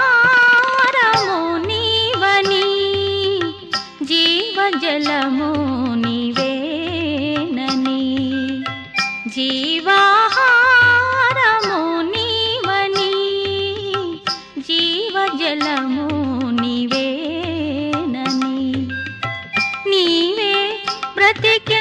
జీవాహారము నీవని జీవజలము నీవేనని జీవాహారము నీవని జీవజలము నీవేనని నీవే ప్రతిజ్ఞ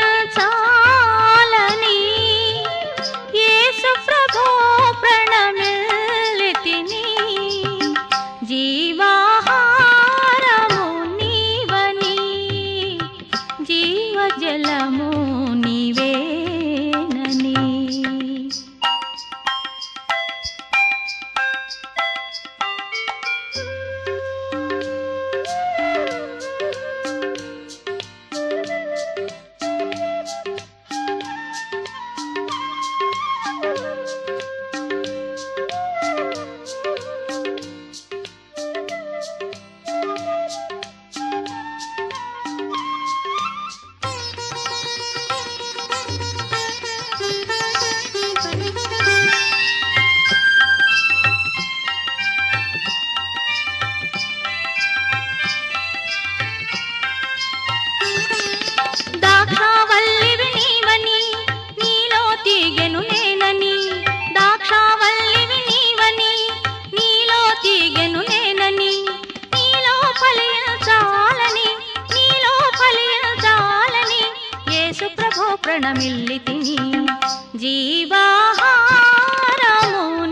ప్రభో ప్రణమిల్లితిని జీవాహారము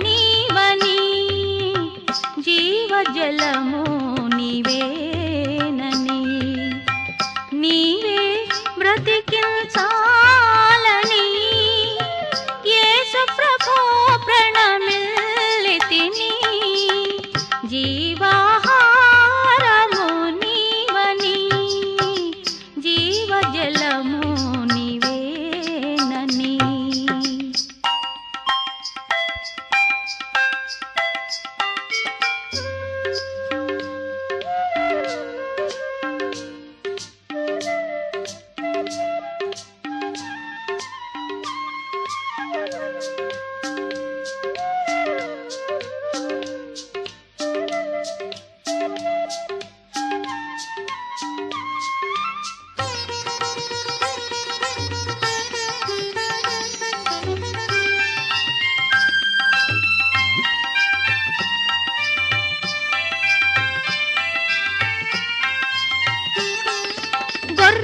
నీవని జీవజలము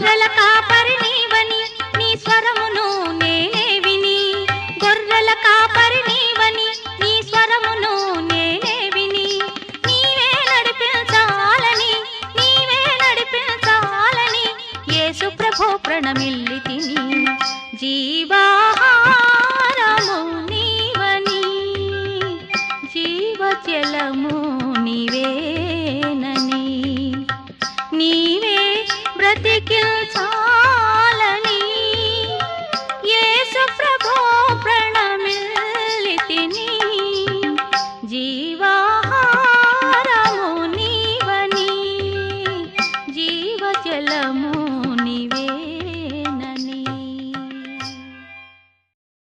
గొర్రెల కాపరి నీవని నీ స్వరమును నేనే విని గొర్రెల కాపరి నీవని నీ స్వరమును నేనే విని నీవే నడిపించాలని నీవే నడిపించాలని యేసు ప్రణమిల్లి తిని. జీ